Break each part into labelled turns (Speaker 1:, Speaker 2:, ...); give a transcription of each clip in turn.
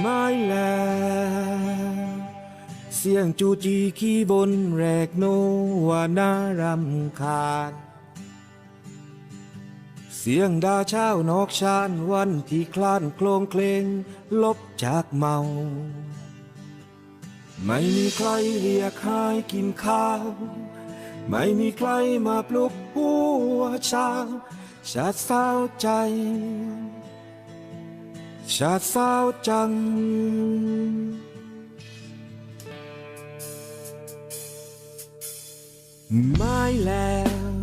Speaker 1: ไม่แลเสียงจูจีขี้บนแรกโนว่าน่ารำคาญ เสียงดาเช้านอกชานวันที่คลานโคลงเคลงลบจากเมา ไม่มีใครเรียกหายกินข้าว ไม่มีใครมาปลุกหัวชาชาดเศร้าใจ ชาดเศร้าจังไม่แล้ว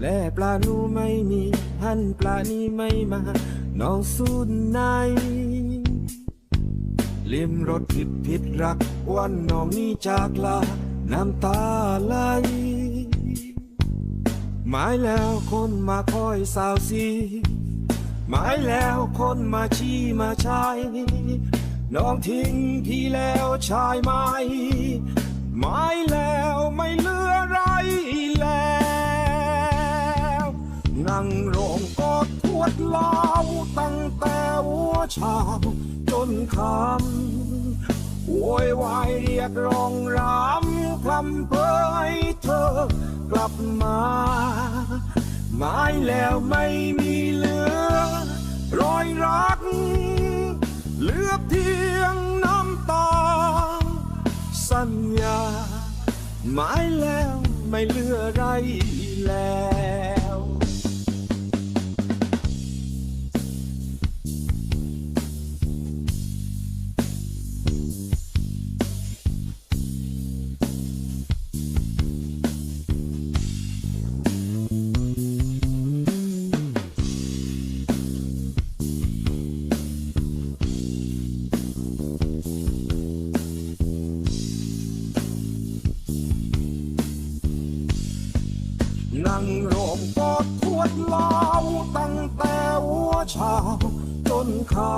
Speaker 1: และปลาหนูไม่มีหันปลานี้ไม่มาน้องสูนไหนลิมรถผิดผิดรักวันน้องนี้จากลา น้ำตาไหลหมายแล้วคนมาคอยสาวสี หมายแล้วคนมาชี้มาใชายน้องทิ้งพี่แล้วชายไหมหมายแล้วไม่เหลืออไรแล้วนั่งโรงกอดขวดเหล้าตั้งแต่หัวเช้าจนค่ำโวยวายเรียกร้องรำคลำเพยเธอกลับมาหมายแล้วไม่มีเหลือ สัญญาหมายแล้วไม่เหลืออะไรแล้ว นั่งโรงกอดขวดเหล้าตั้งแต่หัวเช้าจนค่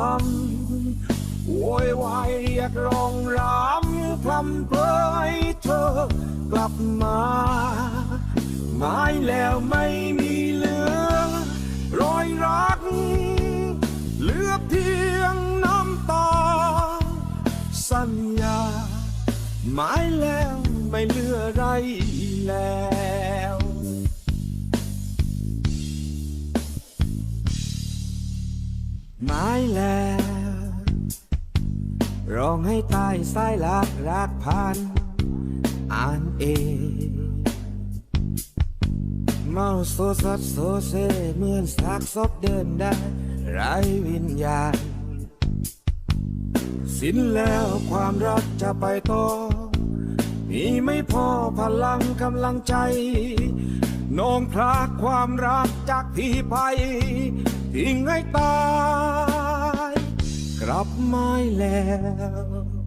Speaker 1: ำโวยวายเรียกร้องรำคลำเพยเธอกลับมาหมายแล้วไม่มีเหลือ รอยรัก เหลือเพียงน้ำตา สัญญาหมายแล้วไม่เหลืออะไรแล้ว หมายแล้วร้องให้ตายสายลักรักพันอ่านเองเมาโซซัดโซเซเหมือนซากศพเดินได้ไร้วิญญาณ สิ้นแล้วความรักจะไปต่อมีไม่พอพลังกำลังใจ น้องพรากความรักจากพี่ไป ทิ้งให้ตาย กลับไม่แล้ว